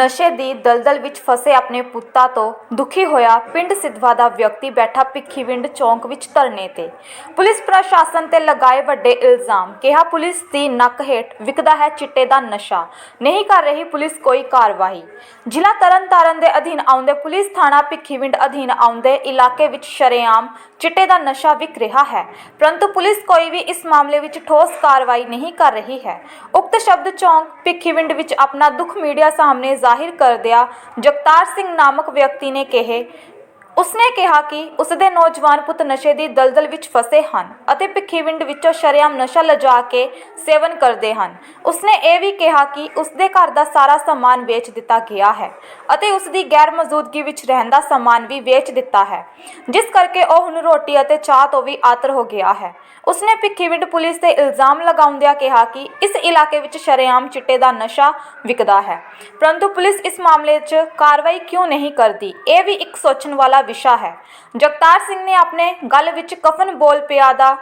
ਨਸ਼ੇ ਦੀ ਦਲਦਲ ਵਿੱਚ ਫਸੇ ਆਪਣੇ ਪੁੱਤਾਂ ਤੋਂ ਦੁਖੀ ਹੋਇਆ ਪਿੰਡ ਸਿਧਵਾ ਦਾ ਵਿਅਕਤੀ ਬੈਠਾ ਭਿੱਖੀਵਿੰਡ ਚੌਂਕ ਵਿੱਚ ਧਰਨੇ ਤੇ। ਪੁਲਿਸ ਪ੍ਰਸ਼ਾਸਨ ਤੇ ਲਗਾਏ ਵੱਡੇ ਇਲਜ਼ਾਮ, ਕਿਹਾ ਪੁਲਿਸ ਦੀ ਨੱਕ ਹੇਠ ਵਿਕਦਾ ਹੈ ਚਿੱਟੇ ਦਾ ਨਸ਼ਾ। ਨਹੀਂ ਕਰ ਰਹੀ ਪੁਲਿਸ ਕੋਈ ਕਾਰਵਾਈ। ਜ਼ਿਲ੍ਹਾ ਤਰਨਤਾਰਨ ਦੇ ਅਧੀਨ ਆਉਂਦੇ ਪੁਲਿਸ ਥਾਣਾ ਭਿੱਖੀਵਿੰਡ ਅਧੀਨ ਆਉਂਦੇ ਇਲਾਕੇ ਵਿੱਚ ਸ਼ਰੇਆਮ ਚਿੱਟੇ ਦਾ ਨਸ਼ਾ ਵਿਕ ਰਿਹਾ ਹੈ। ਪਰੰਤੂ ਪੁਲਿਸ ਕੋਈ ਵੀ ਇਸ ਮਾਮਲੇ ਵਿੱਚ ਠੋਸ ਕਾਰਵਾਈ ਨਹੀਂ ਕਰ ਰਹੀ ਹੈ। ਉਕਤ ਸ਼ਬਦ ਚੌਂਕ ਭਿੱਖੀਵਿੰਡ ਵਿੱਚ ਆਪਣਾ ਦੁੱਖ ਮੀਡੀਆ ਸਾਹਮਣੇ ਜ਼ਾਹਿਰ ਕਰਦਿਆਂ ਜਗਤਾਰ ਸਿੰਘ ਨਾਮਕ ਵਿਅਕਤੀ ਨੇ ਕਹੇ ਉਸਨੇ ਕਿਹਾ ਕਿ ਉਸਦੇ ਨੌਜਵਾਨ ਪੁੱਤ ਨਸ਼ੇ ਦੀ ਦਲਦਲ ਵਿੱਚ ਫਸੇ ਹਨ ਅਤੇ ਭਿੱਖੀਵਿੰਡ ਵਿੱਚੋਂ ਸ਼ਰੇਆਮ ਨਸ਼ਾ ਲਿਜਾ ਕੇ ਸੇਵਨ ਕਰਦੇ ਹਨ। ਉਸਨੇ ਇਹ ਵੀ ਕਿਹਾ ਕਿ ਉਸਦੇ ਘਰ ਦਾ ਸਾਰਾ ਸਮਾਨ ਵੇਚ ਦਿੱਤਾ ਗਿਆ ਹੈ ਅਤੇ ਉਸਦੀ ਗੈਰ ਮੌਜੂਦਗੀ ਵਿੱਚ ਰਹਿੰਦਾ ਸਮਾਨ ਵੀ ਵੇਚ ਦਿੱਤਾ ਹੈ। ਜਿਸ ਕਰਕੇ ਉਹ ਹੁਣ ਰੋਟੀ ਅਤੇ ਚਾਹ ਤੋਂ ਵੀ ਆਤਰ ਹੋ ਗਿਆ ਹੈ। ਉਸਨੇ ਭਿੱਖੀਵਿੰਡ ਪੁਲਿਸ ਤੇ ਇਲਜ਼ਾਮ ਲਗਾਉਂਦਿਆਂ ਕਿਹਾ ਕਿ ਇਸ ਇਲਾਕੇ ਵਿੱਚ ਸ਼ਰੇਆਮ ਚਿੱਟੇ ਦਾ ਨਸ਼ਾ ਵਿਕਦਾ ਹੈ। ਪਰੰਤੂ ਪੁਲਿਸ ਇਸ ਮਾਮਲੇ 'ਚ ਕਾਰਵਾਈ ਕਿਉਂ ਨਹੀਂ ਕਰਦੀ, ਇਹ ਵੀ ਇੱਕ ਸੋਚਣ ਵਾਲਾ ਵਿਸ਼ਾ ਹੈ ਜਗਤਾਰ ਸਿੰਘ ਨੇ ਆਪਣੇ ਗਲ ਵਿੱਚ ਕਫਨ ਬੋਲ ਪਿਆ ਦਾ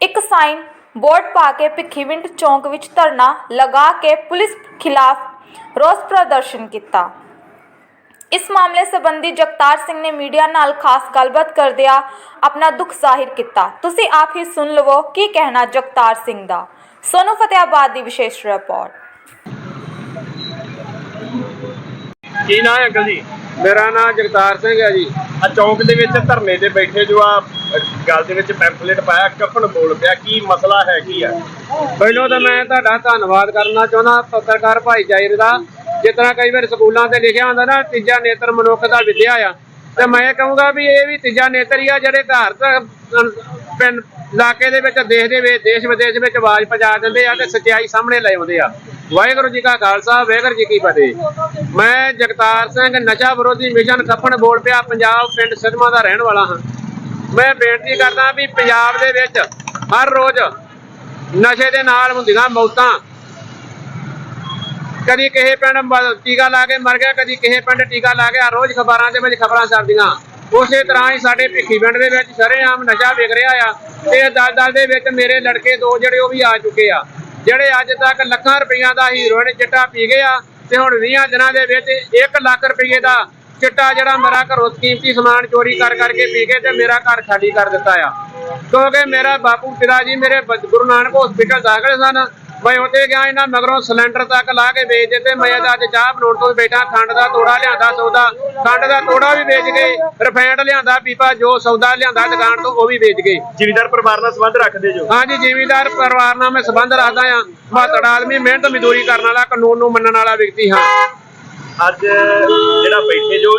ਇੱਕ ਸਾਈਨ ਬੋਰਡ ਪਾ ਕੇ ਭਿੱਖੀਵਿੰਡ ਚੌਂਕ ਵਿੱਚ ਧਰਨਾ ਲਗਾ ਕੇ ਪੁਲਿਸ ਖਿਲਾਫ ਰੋਸ ਪ੍ਰਦਰਸ਼ਨ ਕੀਤਾ ਇਸ ਮਾਮਲੇ ਸੰਬੰਧੀ ਜਗਤਾਰ ਸਿੰਘ ਨੇ ਮੀਡੀਆ ਨਾਲ ਖਾਸ ਗੱਲਬਾਤ ਕਰਦਿਆਂ ਆਪਣਾ ਦੁੱਖ ਜ਼ਾਹਿਰ ਕੀਤਾ ਤੁਸੀਂ ਆਪ ਹੀ ਸੁਣ ਲਵੋ ਕੀ ਕਹਿਣਾ ਜਗਤਾਰ ਸਿੰਘ ਦਾ ਸੋਨੂ ਫਤਿਆਬਾਦ ਦੀ ਵਿਸ਼ੇਸ਼ ਰਿਪੋਰਟ ਕੀ ਨਾਂ ਹੈ ਅੰਕਲ ਜੀ ਮੇਰਾ ਨਾਮ ਜਗਤਾਰ ਸਿੰਘ ਹੈ ਜੀ। ਆ ਚੌਂਕ ਦੇ ਵਿੱਚ ਧਰਨੇ ਤੇ ਬੈਠੇ ਜੋ ਆ ਗੱਲ ਦੇ ਵਿੱਚ ਪੈਂਫਲੇਟ ਪਾਇਆ ਕਫਨ ਬੋਲ ਪਿਆ ਕੀ ਮਸਲਾ ਹੈ ਕੀ ਆ? ਪਹਿਲਾਂ ਤਾਂ ਮੈਂ ਤੁਹਾਡਾ ਧੰਨਵਾਦ ਕਰਨਾ ਚਾਹੁੰਦਾ ਪੱਤਰਕਾਰ ਭਾਈਚਾਰੇ ਦਾ। ਜਿਸ ਤਰ੍ਹਾਂ ਕਈ ਵਾਰ ਸਕੂਲਾਂ ਤੇ ਲਿਖਿਆ ਹੁੰਦਾ ਨਾ ਤੀਜਾ ਨੇਤਰ ਮਨੁੱਖ ਦਾ ਵਿਦਿਆ ਆ। ਤੇ ਮੈਂ ਕਹੂੰਗਾ ਵੀ ਇਹ ਵੀ ਤੀਜਾ ਨੇਤਰ ਹੀ ਆ ਜਿਹੜੇ ਘਰ ਪਿੰਡ ਇਲਾਕੇ ਦੇ ਵਿੱਚ ਦੇਸ਼ ਦੇ ਵਿੱਚ ਦੇਸ਼ ਵਿਦੇਸ਼ ਵਿੱਚ ਆਵਾਜ਼ ਪਹੁੰਚਾ ਦਿੰਦੇ ਆ ਤੇ ਸੱਚਾਈ ਸਾਹਮਣੇ ਲੈ ਆਉਂਦੇ ਆ। ਵਾਹਿਗੁਰੂ ਜੀ ਕਾ ਖਾਲਸਾ, ਵਾਹਿਗੁਰੂ ਜੀ ਕੀ ਫਤਿਹ। ਮੈਂ ਜਗਤਾਰ ਸਿੰਘ, ਨਸ਼ਾ ਵਿਰੋਧੀ ਮਿਸ਼ਨ ਖੱਪਣ ਬੋਲ ਪਿਆ, ਪੰਜਾਬ ਪਿੰਡ ਸਿਧਮਾ ਦਾ ਰਹਿਣ ਵਾਲਾ ਹਾਂ। ਮੈਂ ਬੇਨਤੀ ਕਰਦਾ ਵੀ ਪੰਜਾਬ ਦੇ ਵਿੱਚ ਹਰ ਰੋਜ਼ ਨਸ਼ੇ ਦੇ ਨਾਲ ਹੁੰਦੀਆਂ ਮੌਤਾਂ। ਕਦੀ ਕਿਸੇ ਪਿੰਡ ਟੀਕਾ ਲਾ ਕੇ ਮਰ ਗਿਆ, ਕਦੀ ਕਿਸੇ ਪਿੰਡ ਟੀਕਾ ਲਾ ਗਿਆ ਰੋਜ਼ ਖਬਰਾਂ ਦੇ ਵਿੱਚ ਖਬਰਾਂ ਛਪਦੀਆਂ ਉਸੇ ਤਰ੍ਹਾਂ ਹੀ ਸਾਡੇ ਭਿੱਖੀ ਪਿੰਡ ਦੇ ਵਿੱਚ ਸ਼ਰੇਆਮ ਨਸ਼ਾ ਵਿਕ ਰਿਹਾ ਆ, ਤੇ ਦਲ ਦਲ ਦੇ ਵਿੱਚ ਮੇਰੇ ਲੜਕੇ ਦੋ ਜਿਹੜੇ ਉਹ ਵੀ ਆ ਚੁੱਕੇ ਆ। ਜਿਹੜੇ ਅੱਜ ਤੱਕ ਲੱਖਾਂ ਰੁਪਈਆ ਦਾ ਹੀਰੋਇਨ ਚਿੱਟਾ ਪੀ ਗਏ ਆ, ਤੇ ਹੁਣ 20 ਦਿਨਾਂ ਦੇ ਵਿੱਚ 1 ਲੱਖ ਰੁਪਈਏ ਦਾ ਚਿੱਟਾ ਜਿਹੜਾ ਮੇਰਾ ਘਰੋਂ ਕੀਮਤੀ ਸਮਾਨ ਚੋਰੀ ਕਰ ਕਰਕੇ ਪੀ ਕੇ ਤੇ ਮੇਰਾ ਘਰ ਖਾਲੀ ਕਰ ਦਿੱਤਾ ਆ। ਕਿਉਂਕਿ ਮੇਰਾ ਬਾਪੂ, ਪਿਤਾ ਜੀ ਮੇਰੇ ਗੁਰੂ ਨਾਨਕ ਹਸਪੀਟਲ ਦਾਖਲ ਸਨ ਮੈਂ ਉੱਥੇ ਗਿਆ ਇਹਨਾਂ ਮਗਰੋਂ ਸਿਲੰਡਰ ਤੱਕ ਲਾ ਕੇ ਵੇਚ ਦਿੱਤੇ। ਮੈਂ ਤਾਂ ਅੱਜ ਚਾਹ ਬਣਾਉਣ ਤੋਂ ਬੈਠਾ ਖੰਡ ਦਾ ਤੋੜਾ ਲਿਆਂਦਾ ਸੌਦਾ। ਖੰਡ ਦਾ ਤੋੜਾ ਵੀ ਵੇਚ ਗਏ ਰਿਫਾਈਂਡ ਲਿਆਂਦਾ ਪੀਪਾ ਜੋ ਸੌਦਾ ਲਿਆਂਦਾ ਦੁਕਾਨ ਤੋਂ ਉਹ ਵੀ ਵੇਚ ਗਏ। ਜ਼ਿਮੀਦਾਰ ਪਰਿਵਾਰ ਨਾਲ ਸੰਬੰਧ ਰੱਖਦੇ ਜੋ? ਹਾਂਜੀ ਜ਼ਿਮੀਂਦਾਰ ਪਰਿਵਾਰ ਨਾਲ ਮੈਂ ਸੰਬੰਧ ਰੱਖਦਾ ਆ ਮਾਤੜ ਆਦਮੀ ਮਿਹਨਤ ਮਜ਼ਦੂਰੀ ਕਰਨ ਵਾਲਾ ਕਾਨੂੰਨ ਨੂੰ ਮੰਨਣ ਵਾਲਾ ਵਿਅਕਤੀ ਹਾਂ। ਅੱਜ ਜਿਹੜਾ ਬੈਠੇ ਜੋ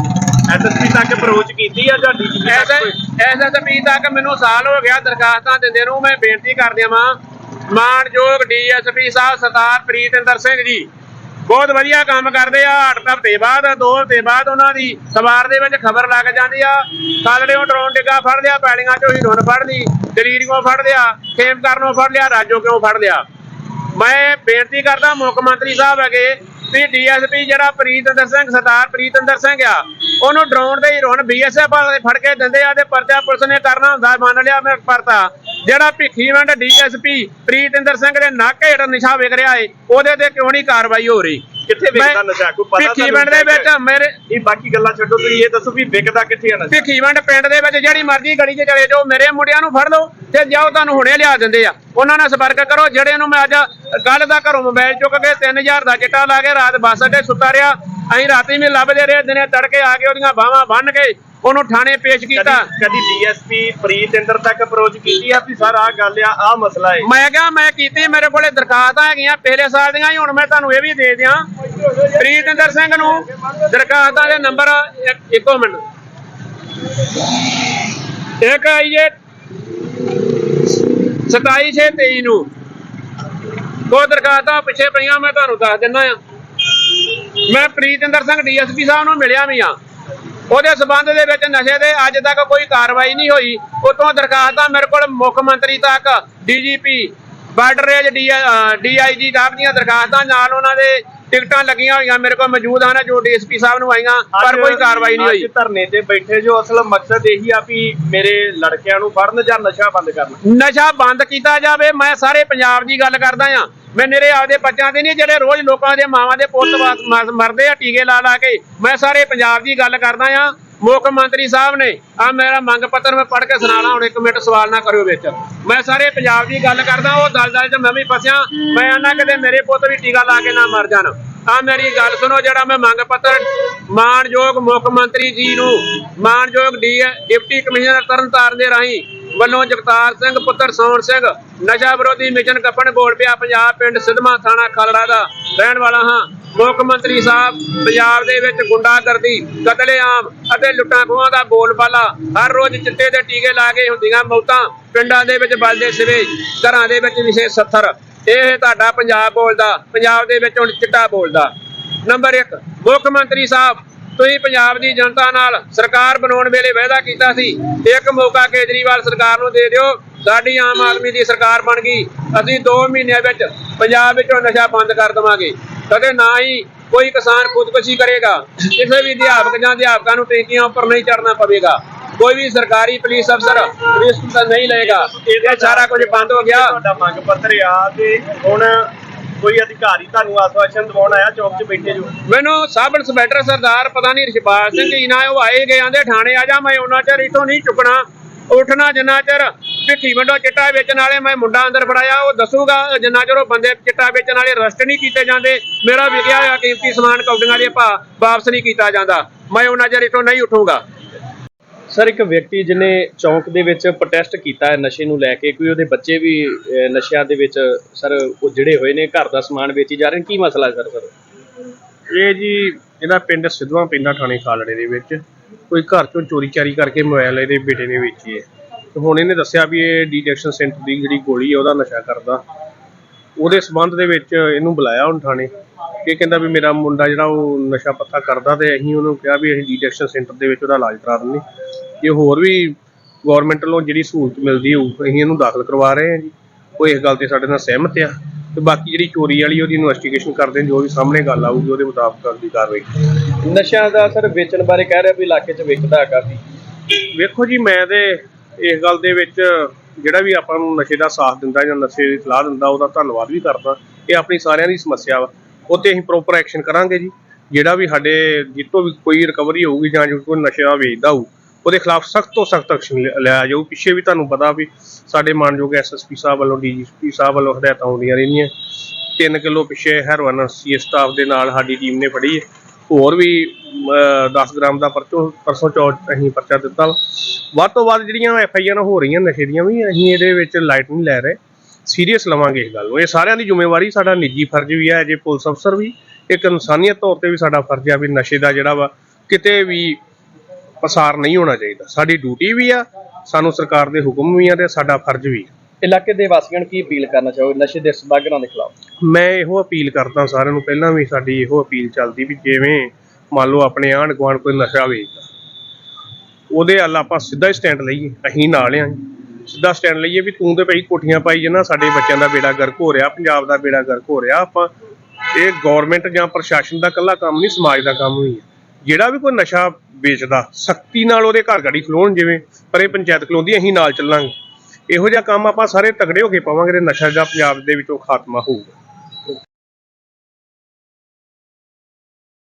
ਐਸਐਸਪੀ ਤੱਕ ਅਪਰੋਚ ਕੀਤੀ ਆ ਜਾਂ ਕੋਈ? ਐਸਐਸਪੀ ਤੱਕ ਮੈਨੂੰ ਸਾਲ ਹੋ ਗਿਆ ਦਰਖਾਸਤਾਂ ਦਿੰਦੇ ਨੂੰ ਮੈਂ ਬੇਨਤੀ ਕਰ ਦਿਆਂ ਮਾਨਯੋਗ ਡੀਐਸਪੀ ਸਾਹਿਬ ਸਰਦਾਰ ਪ੍ਰੀਤਿੰਦਰ ਸਿੰਘ ਜੀ ਬਹੁਤ ਵਧੀਆ ਕੰਮ ਕਰਦੇ ਆ ਅੱਠ ਹਫ਼ਤੇ ਬਾਅਦ ਦੋ ਹਫ਼ਤੇ ਬਾਅਦ ਉਹਨਾਂ ਦੀ ਸਵਾਰ ਦੇ ਵਿੱਚ ਖਬਰ ਲੱਗ ਜਾਂਦੀ ਆ। ਕਾਲੜਿਓਂ ਡਰੋਨ ਡਿੱਗਾ ਫੜ ਲਿਆ ਪੈਲੀਆਂ ਚੋਂ ਹੀਰੋਨ ਫੜ ਲਈ ਦਲੀਰੀਓਂ ਫੜ ਲਿਆ ਖੇਮ ਕਰਨੋਂ ਫੜ ਲਿਆ ਰਾਜੋ ਕਿਉਂ ਫੜ ਲਿਆ? ਮੈਂ ਬੇਨਤੀ ਕਰਦਾ ਮੁੱਖ ਮੰਤਰੀ ਸਾਹਿਬ ਹੈਗੇ ਵੀ ਡੀਐਸਪੀ ਜਿਹੜਾ ਪ੍ਰੀਤਿੰਦਰ ਸਿੰਘ ਸਰਦਾਰ ਪ੍ਰੀਤਿੰਦਰ ਸਿੰਘ ਆ ਉਹਨੂੰ ਡਰਾਉਣ ਦੇ ਹੀਰੋਨ ਬੀਐਸਐਫ ਵਾਲੇ ਫੜ ਕੇ ਦਿੰਦੇ ਆ ਤੇ ਪਰਚਾ ਪੁਲਿਸ ਨੇ ਕਰਨਾ ਹੁੰਦਾ, ਮੰਨ ਲਿਆ ਮੈਂ ਪਰਤਾ। ਜਿਹੜਾ ਭਿੱਖੀਵੰਡ ਡੀਐਸਪੀ ਪ੍ਰੀਤਿੰਦਰ ਸਿੰਘ ਦੇ ਨਾਕੇ ਹੇਠ ਨਿਸ਼ਾ ਵਿਕ ਰਿਹਾ ਏ, ਉਹਦੇ ਤੇ ਕਿਉਂ ਨਹੀਂ ਕਾਰਵਾਈ ਹੋ ਰਹੀ? ਕਿੱਥੇ ਵਿਕਦਾ ਨਸ਼ਾ? ਕੋਈ ਪਤਾ ਭਿੱਖੀਵੰਡ ਦੇ ਵਿੱਚ ਮੇਰੇ ਇਹ ਬਾਕੀ ਗੱਲਾਂ ਛੱਡੋ ਤੁਸੀਂ ਇਹ ਦੱਸੋ ਵੀ ਵਿਕਦਾ ਕਿੱਥੇ ਆ ਨਸ਼ਾ? ਭਿੱਖੀਵੰਡ ਪਿੰਡ ਦੇ ਵਿੱਚ ਜਿਹੜੀ ਮਰਜ਼ੀ ਗਲੀ 'ਚ ਚਲੇ ਜਾਓ ਮੇਰੇ ਮੁੰਡਿਆਂ ਨੂੰ ਫੜ ਲਓ ਤੇ ਜਾਓ ਤੁਹਾਨੂੰ ਹੁਣੇ ਲਿਆ ਦਿੰਦੇ ਆ। ਉਹਨਾਂ ਨਾਲ ਸੰਪਰਕ ਕਰੋ ਜਿਹੜੇ ਨੂੰ ਮੈਂ ਅੱਜ ਕੱਲ ਦਾ ਘਰੋਂ ਮੋਬਾਈਲ ਚੁੱਕ ਕੇ 3000 ਦਾ ਚਿੱਟਾ ਲਾ ਕੇ ਰਾਤ ਬੱਸ ਅੱਡੇ ਸੁੱਤਾ ਰਿਹਾ ਅਸੀਂ ਰਾਤੀ ਵੀ ਲੱਭਦੇ ਰਹੇ ਦਿਨੇ ਤੜਕੇ ਆ ਕੇ ਉਹਦੀਆਂ ਬਾਹਾਂ ਬੰਨ ਕੇ ਉਹਨੂੰ ਥਾਣੇ ਪੇਸ਼ ਕੀਤਾ। ਕਦੀ ਡੀਐਸਪੀ ਪ੍ਰੀਤਿੰਦਰ ਤੱਕ ਅਪਰੋਚ ਕੀਤੀ ਆ ਵੀ ਸਰ ਆਹ ਗੱਲ ਆ ਆਹ ਮਸਲਾ ਹੈ ਮੈਂ ਕਿਹਾ ਮੈਂ ਕੀਤੀ ਮੇਰੇ ਕੋਲੇ ਦਰਖਾਸਤਾਂ ਹੈਗੀਆਂ ਪਿਛਲੇ ਸਾਲ ਦੀਆਂ ਹੀ ਹੁਣ ਮੈਂ ਤੁਹਾਨੂੰ ਇਹ ਵੀ ਦੇ ਦਿਆਂ। ਪ੍ਰੀਤਿੰਦਰ ਸਿੰਘ ਨੂੰ ਦਰਖਾਸਤਾਂ ਦੇ ਨੰਬਰ ਇੱਕ- ਮਿੰਟ। ਇੱਕ ਆਈਏ 27623 ਨੂੰ। ਉਹ ਦਰਖਾਸਤਾਂ ਪਿੱਛੇ ਪਈਆਂ ਮੈਂ ਤੁਹਾਨੂੰ ਦੱਸ ਦਿੰਦਾ ਆ ਮੈਂ ਪ੍ਰੀਤਿੰਦਰ ਸਿੰਘ ਡੀਐਸਪੀ ਸਾਹਿਬ ਨੂੰ ਮਿਲਿਆ ਵੀ ਆ ਉਹਦੇ ਸਬੰਧ ਦੇ ਵਿੱਚ ਨਸ਼ੇ ਦੇ ਅੱਜ ਤੱਕ ਕੋਈ ਕਾਰਵਾਈ ਨਹੀਂ ਹੋਈ। ਉਤੋਂ ਦਰਖਾਸਤਾਂ ਮੇਰੇ ਕੋਲ ਮੁੱਖ ਮੰਤਰੀ ਤੱਕ DGP border range DIG sahib ਦੀਆਂ ਦਰਖਾਸਤਾਂ ਨਾਲ ਉਹਨਾਂ ਦੇ ਟਿਕਟਾਂ ਲੱਗੀਆਂ ਹੋਈਆਂ ਮੇਰੇ ਕੋਲ ਮੌਜੂਦ ਹਨ ਜੋ ਡੀਐਸਪੀ ਸਾਹਿਬ ਨੂੰ ਆਈਆਂ ਪਰ ਕੋਈ ਕਾਰਵਾਈ ਨਹੀਂ ਹੋਈ। ਅੱਜ ਧਰਨੇ ਤੇ ਬੈਠੇ ਜੋ ਅਸਲ ਮਕਸਦ ਇਹੀ ਆ ਵੀ ਮੇਰੇ ਲੜਕਿਆਂ ਨੂੰ ਫੜਨ ਜਾਂ ਨਸ਼ਾ ਬੰਦ ਕਰਨ। ਨਸ਼ਾ ਬੰਦ ਕੀਤਾ ਜਾਵੇ ਮੈਂ ਸਾਰੇ ਪੰਜਾਬ ਦੀ ਗੱਲ ਕਰਦਾ ਆ ਮੈਂ ਮੇਰੇ ਆਪਦੇ ਬੱਚਿਆਂ ਦੇ ਨਹੀਂ, ਜਿਹੜੇ ਰੋਜ਼ ਲੋਕਾਂ ਦੇ ਮਾਵਾਂ ਦੇ ਪੁੱਤ ਮਰਦੇ ਆ ਟੀਕੇ ਲਾ ਲਾ ਕੇ, ਮੈਂ ਸਾਰੇ ਪੰਜਾਬ ਦੀ ਗੱਲ ਕਰਦਾ ਆ ਮੁੱਖ ਮੰਤਰੀ ਸਾਹਿਬ ਨੇ ਆ ਮੇਰਾ ਮੰਗ ਪੱਤਰ ਮੈਂ ਪੜ੍ਹ ਕੇ ਸੁਣਾਣਾ ਹੁਣ ਇੱਕ ਮਿੰਟ ਸਵਾਲ ਨਾ ਕਰਿਓ ਵਿੱਚ। ਮੈਂ ਸਾਰੇ ਪੰਜਾਬ ਦੀ ਗੱਲ ਕਰਦਾ, ਉਹ ਦਲਦਲ 'ਚ ਮੈਂ ਵੀ ਫਸਿਆ, ਮੈਂ ਆਨਾ ਕਿਤੇ ਮੇਰੇ ਪੁੱਤ ਵੀ ਟੀਕਾ ਲਾ ਕੇ ਨਾ ਮਰ ਜਾਣ। ਆ ਮੇਰੀ ਗੱਲ ਸੁਣੋ, ਜਿਹੜਾ ਮੈਂ ਮੰਗ ਪੱਤਰ ਮਾਨਯੋਗ ਮੁੱਖ ਮੰਤਰੀ ਜੀ ਨੂੰ, ਮਾਨਯੋਗ ਡੀ ਡਿਪਟੀ ਕਮਿਸ਼ਨਰ ਤਰਨਤਾਰਨ ਦੇ ਰਾਹੀਂ ਵੱਲੋਂ ਜਗਤਾਰ ਸਿੰਘ, ਪੁੱਤਰ ਸੋਹਣ ਸਿੰਘ, ਨਸ਼ਾ ਵਿਰੋਧੀ ਮਿਸ਼ਨ ਕੱਪਣ ਬੋਲ ਪਿਆ ਪੰਜਾਬ ਪਿੰਡ ਸਿਧਮਾ ਥਾਣਾ ਖਾਲੜਾ ਦਾ। ਰਹਿਣ ਵਾਲਾ ਹਾਂ, ਮੁੱਖ ਮੰਤਰੀ ਸਾਹਿਬ, ਪੰਜਾਬ ਦੇ ਵਿੱਚ ਗੁੰਡਾਗਰਦੀ, ਕਤਲੇਆਮ ਅਤੇ ਲੁੱਟਾਂ ਖੋਹਾਂ ਦਾ ਬੋਲਬਾਲਾ। ਹਰ ਰੋਜ਼ ਚਿੱਟੇ ਦੇ ਟੀਕੇ ਲਾ ਕੇ ਹੁੰਦੀਆਂ ਮੌਤਾਂ, ਪਿੰਡਾਂ ਦੇ ਵਿੱਚ ਬਲਦੇ ਸਿਵੇ, ਘਰਾਂ ਦੇ ਵਿੱਚ ਵਿਸ਼ੇ ਸੱਥਰ। ਇਹ ਤੁਹਾਡਾ ਪੰਜਾਬ ਬੋਲਦਾ, ਪੰਜਾਬ ਦੇ ਵਿੱਚ ਹੁਣ ਚਿੱਟਾ ਬੋਲਦਾ। ਨੰਬਰ 1 ਮੁੱਖ ਮੰਤਰੀ ਸਾਹਿਬ ਤੁਸੀਂ ਪੰਜਾਬ ਦੀ ਜਨਤਾ ਨਾਲ ਸਰਕਾਰ ਬਣਾਉਣ ਵੇਲੇ ਵਾਅਦਾ ਕੀਤਾ ਸੀ, ਇੱਕ ਮੌਕਾ ਕੇਜਰੀਵਾਲ ਸਰਕਾਰ ਨੂੰ ਦੇ ਦਿਓ, ਸਾਡੀ ਆਮ ਆਦਮੀ ਦੀ ਸਰਕਾਰ ਬਣ ਗਈ, ਅਸੀਂ 2 ਮਹੀਨਿਆਂ ਵਿੱਚ ਪੰਜਾਬ ਵਿੱਚੋਂ ਨਸ਼ਾ ਬੰਦ ਕਰ ਦੇਵਾਂਗੇ। ਕਦੇ ਨਾ ਹੀ ਕੋਈ ਕਿਸਾਨ ਖੁਦਕੁਸ਼ੀ ਕਰੇਗਾ, ਕਿਸੇ ਵੀ ਅਧਿਆਪਕ ਜਾਂ ਅਧਿਆਪਕਾਂ ਨੂੰ ਟੈਂਕੀਆਂ ਉੱਪਰ ਨਹੀਂ ਚੜਨਾ ਪਵੇਗਾ। ਕੋਈ ਵੀ ਸਰਕਾਰੀ ਪੁਲਿਸ ਅਫਸਰ ਰਿਸਕ ਤਾਂ ਨਹੀਂ ਲਏਗਾ, ਇਹ ਸਾਰਾ ਕੁਝ ਬੰਦ ਹੋ ਗਿਆ। ਤੁਹਾਡਾ ਮੰਗ ਪੱਤਰ ਆ ਤੇ ਹੁਣ ਕੋਈ ਅਧਿਕਾਰੀ ਤੁਹਾਨੂੰ ਆਸਵਾਸ਼ਨ ਦਿਵਾਉਣ ਆਇਆ, ਚੌਕ 'ਚ ਬੈਠੇ ਜੋ? ਮੈਨੂੰ ਸਬ ਇੰਸਪੈਕਟਰ ਸਰਦਾਰ, ਪਤਾ ਨਹੀਂ ਰਿਸ਼ਪਾਲ ਸਿੰਘ ਜੀ ਨਾ, ਉਹ ਆਏ ਗਏ, ਆਂਦੇ ਥਾਣੇ ਆ ਜਾ, ਮੈਂ ਉਹਨਾਂ ਚਿਰ ਇਥੋਂ ਨਹੀਂ ਚੁੱਕਣਾ। ਉੱਠਣਾ ਜਿੰਨਾ ਚਿਰ ਚਿੱਠੀ ਵੰਡੋ ਚਿੱਟਾ ਵੇਚਣ ਵਾਲੇ, ਮੈਂ ਮੁੰਡਾ ਅੰਦਰ ਫੜਾਇਆ, ਉਹ ਦੱਸੂਗਾ ਜਿੰਨਾ ਚਿਰ ਉਹ ਬੰਦੇ ਚਿੱਟਾ ਵੇਚਣ ਵਾਲੇ ਰਸਟ ਨਹੀਂ ਕੀਤੇ ਜਾਂਦੇ। ਮੇਰਾ ਵਿਕਿਆ ਹੋਇਆ, ਕੀਮਤੀ ਸਮਾਨ ਕੌਡੀਆਂ ਵਾਲੇ ਭਾ, ਵਾਪਸ ਨਹੀਂ ਕੀਤਾ ਜਾਂਦਾ। ਮੈਂ ਉਹਨਾਂ ਚਿਰ ਇਥੋਂ ਨਹੀਂ ਉੱਠੂਗਾ। ਸਰ ਇੱਕ ਵਿਅਕਤੀ ਜਿਹਨੇ ਚੌਂਕ ਦੇ ਵਿੱਚ ਪ੍ਰੋਟੈਸਟ ਕੀਤਾ ਹੈ ਨਸ਼ੇ ਨੂੰ ਲੈ ਕੇ ਕੋਈ ਉਹਦੇ ਬੱਚੇ ਵੀ ਅਹ, ਨਸ਼ਿਆਂ ਦੇ ਵਿੱਚ ਸਰ ਉਹ ਜਿਹੜੇ ਹੋਏ ਨੇ ਘਰ ਦਾ ਸਮਾਨ ਵੇਚੀ ਜਾ ਰਹੇ ਨੇ? ਕੀ ਮਸਲਾ ਹੈ ਸਰ ਸਰ ਇਹ ਜੀ ਇਹਦਾ ਪਿੰਡ ਸਿੱਧਵਾਂ ਪੈਂਦਾ ਥਾਣੇ ਖਾਲੜੇ ਦੇ ਵਿੱਚ ਕੋਈ ਘਰ ਚੋਂ ਚੋਰੀ ਚਾਰੀ ਕਰਕੇ ਮੋਬਾਈਲ ਇਹਦੇ ਬੇਟੇ ਨੇ ਵੇਚੀ ਹੈ। ਤੇ ਹੁਣ ਇਹਨੇ ਦੱਸਿਆ ਵੀ ਇਹ ਡੀਟੈਕਸ਼ਨ ਸੈਂਟਰ ਦੀ ਜਿਹੜੀ ਗੋਲੀ ਹੈ ਉਹਦਾ ਨਸ਼ਾ ਕਰਦਾ। ਉਹਦੇ ਸਬੰਧ ਦੇ ਵਿੱਚ ਇਹਨੂੰ ਬੁਲਾਇਆ ਹੁਣ ਥਾਣੇ। ਇਹ ਕਹਿੰਦਾ ਵੀ ਮੇਰਾ ਮੁੰਡਾ ਜਿਹੜਾ ਉਹ ਨਸ਼ਾ ਪੱਤਾ ਕਰਦਾ ਤੇ ਅਸੀਂ ਉਹਨੂੰ ਕਿਹਾ ਵੀ ਅਸੀਂ ਡੀਟੈਕਸ਼ਨ ਸੈਂਟਰ ਦੇ ਵਿੱਚ ਉਹਦਾ ਇਲਾਜ ਕਰਾ ਦਿੰਦੇ ਜੇ ਹੋਰ ਵੀ ਗਵਰਨਮੈਂਟ ਵੱਲੋਂ ਜਿਹੜੀ ਸਹੂਲਤ ਮਿਲਦੀ ਹੋਊ ਅਸੀਂ ਇਹਨੂੰ ਦਾਖਲ ਕਰਵਾ ਰਹੇ ਹਾਂ ਜੀ। ਉਹ ਇਸ ਗੱਲ ਤੇ ਸਾਡੇ ਨਾਲ ਸਹਿਮਤ ਆ। ਤੇ ਬਾਕੀ ਜਿਹੜੀ ਚੋਰੀ ਵਾਲੀ ਉਹਦੀ ਇਨਵੈਸਟੀਗੇਸ਼ਨ ਕਰਦੇ ਜੋ ਵੀ ਸਾਹਮਣੇ ਗੱਲ ਆਊਗੀ ਉਹਦੇ ਮੁਤਾਬਕ ਅਗਲੀ ਕਾਰਵਾਈ ਨਸ਼ਿਆਂ ਦਾ ਸਰ ਵੇਚਣ ਬਾਰੇ ਕਹਿ ਰਿਹਾ ਵੀ ਇਲਾਕੇ 'ਚ ਵਿਕਦਾ ਕਾਫੀ ਵੇਖੋ ਜੀ ਮੈਂ ਤੇ ਇਸ ਗੱਲ ਦੇ ਵਿੱਚ ਜਿਹੜਾ ਵੀ ਆਪਾਂ ਨੂੰ ਨਸ਼ੇ ਦਾ ਸਾਥ ਦਿੰਦਾ ਜਾਂ ਨਸ਼ੇ ਦੀ ਸਲਾਹ ਦਿੰਦਾ ਉਹਦਾ ਧੰਨਵਾਦ ਵੀ ਕਰਦਾ। ਇਹ ਆਪਣੀ ਸਾਰਿਆਂ ਦੀ ਸਮੱਸਿਆ ਵਾ। ਉਹ ਤੇ ਅਸੀਂ ਪ੍ਰੋਪਰ ਐਕਸ਼ਨ ਕਰਾਂਗੇ ਜੀ। ਜਿਹੜਾ ਵੀ ਸਾਡੇ ਜਿੱਤੋਂ ਵੀ ਕੋਈ ਰਿਕਵਰੀ ਹੋਊਗੀ ਜਾਂ ਜੋ ਕੋਈ ਨਸ਼ਾ ਵੇਚਦਾ ਹੋਊ, ਉਹਦੇ ਖਿਲਾਫ ਸਖਤ ਤੋਂ ਸਖਤ ਐਕਸ਼ਨ ਲਿਆ ਜਾਊ। ਪਿੱਛੇ ਵੀ ਤੁਹਾਨੂੰ ਪਤਾ ਵੀ ਸਾਡੇ ਮਾਨਯੋਗ ਐਸਐਸਪੀ ਸਾਹਿਬ ਵੱਲੋਂ ਡੀਜੀਪੀ ਸਾਹਿਬ ਵੱਲੋਂ ਹਦਾਇਤਾਂ ਆਉਂਦੀਆਂ ਰਹਿੰਦੀਆਂ 3 ਕਿਲੋ ਪਿੱਛੇ ਹੈਰੋਇਨ ਸੀ ਸਟਾਫ ਦੇ ਨਾਲ ਸਾਡੀ ਟੀਮ ਨੇ ਫੜੀ ਹੈ। ਹੋਰ ਵੀ 10 ਗ੍ਰਾਮ ਦਾ ਪਰਚੋ ਪਰਸੋਂ ਚੌਥ ਅਸੀਂ ਪਰਚਾ ਦਿੱਤਾ ਵੱਧ ਤੋਂ ਵੱਧ ਜਿਹੜੀਆਂ ਐਫ ਆਈ ਆਰ ਹੋ ਰਹੀਆਂ ਨਸ਼ੇ ਦੀਆਂ ਵੀ, ਅਸੀਂ ਇਹਦੇ ਵਿੱਚ ਲਾਈਟ ਨਹੀਂ ਲੈ ਰਹੇ। ਸੀਰੀਅਸ ਲਵਾਂਗੇ ਇਸ ਗੱਲ ਨੂੰ। ਇਹ ਸਾਰਿਆਂ ਦੀ ਜ਼ਿੰਮੇਵਾਰੀ ਸਾਡਾ ਨਿੱਜੀ ਫਰਜ਼ ਵੀ ਹੈ ਜੇ ਪੁਲਿਸ ਅਫਸਰ ਵੀ ਇੱਕ ਇਨਸਾਨੀਅਤ ਤੌਰ ਤੇ ਵੀ ਸਾਡਾ ਫਰਜ਼ ਆ ਵੀ ਨਸ਼ੇ ਦਾ ਜਿਹੜਾ ਵਾ ਕਿਤੇ ਵੀ ਪਸਾਰ ਨਹੀਂ ਹੋਣਾ ਚਾਹੀਦਾ। ਸਾਡੀ ਡਿਊਟੀ ਵੀ ਆ ਸਾਨੂੰ ਸਰਕਾਰ ਦੇ ਹੁਕਮ ਵੀ ਆ ਤੇ ਸਾਡਾ ਫਰਜ਼ ਵੀ ਆ। ਇਲਾਕੇ ਦੇ ਵਾਸੀਆਂ ਨੂੰ ਕੀ ਅਪੀਲ ਕਰਨਾ ਚਾਹੋਗੇ? ਨਸ਼ੇ ਦੇ ਸਦਾਗਰਾਂ ਦੇ ਖਿਲਾਫ। ਮੈਂ ਇਹੋ ਅਪੀਲ ਕਰਦਾ ਸਾਰਿਆਂ ਨੂੰ ਪਹਿਲਾਂ ਵੀ ਸਾਡੀ ਇਹੋ ਅਪੀਲ ਚੱਲਦੀ ਵੀ ਜਿਵੇਂ ਮੰਨ ਲਓ ਆਪਣੇ ਆਂਢ ਗੁਆਂਢ ਕੋਈ ਨਸ਼ਾ ਵੇਚਦਾ ਉਹਦੇ ਹੱਲ ਆਪਾਂ ਸਿੱਧਾ ਹੀ ਸਟੈਂਡ ਲਈਏ ਅਸੀਂ ਨਾਲ ਆਂ। ਸਿੱਧਾ ਸਟੈਂਡ ਲਈਏ ਵੀ ਤੂੰ ਤੇ ਭਈ ਕੋਠੀਆਂ ਪਾਈ ਜਨਾ ਸਾਡੇ ਬੱਚਿਆਂ ਦਾ ਬੇੜਾ ਗਰਕ ਹੋ ਰਿਹਾ, ਪੰਜਾਬ ਦਾ ਬੇੜਾ ਗਰਕ ਹੋ ਰਿਹਾ, ਆਪਾਂ ਇਹ ਗਵਰਨਮੈਂਟ ਜਾਂ ਪ੍ਰਸ਼ਾਸਨ ਦਾ ਇਕੱਲਾ ਕੰਮ ਨਹੀਂ, ਸਮਾਜ ਦਾ ਕੰਮ ਵੀ ਹੈ। ਜਿਹੜਾ ਵੀ ਕੋਈ ਨਸ਼ਾ ਵੇਚਦਾ, ਸਖਤੀ ਨਾਲ ਉਹਦੇ ਘਰ ਗਾੜੀ ਖਲੋਣ ਜਿਵੇਂ, ਪਰ ਇਹ ਪੰਚਾਇਤ ਖਲੋਂਦੀ, ਅਸੀਂ ਨਾਲ ਚੱਲਾਂਗੇ। ਇਹੋ ਜਿਹਾ ਕੰਮ ਆਪਾਂ ਸਾਰੇ ਤਗੜੇ ਹੋ ਕੇ ਪਾਵਾਂਗੇ, ਤੇ ਨਸ਼ਾ ਦਾ ਪੰਜਾਬ ਦੇ ਵਿੱਚੋਂ ਖਾਤਮਾ ਹੋਊਗਾ।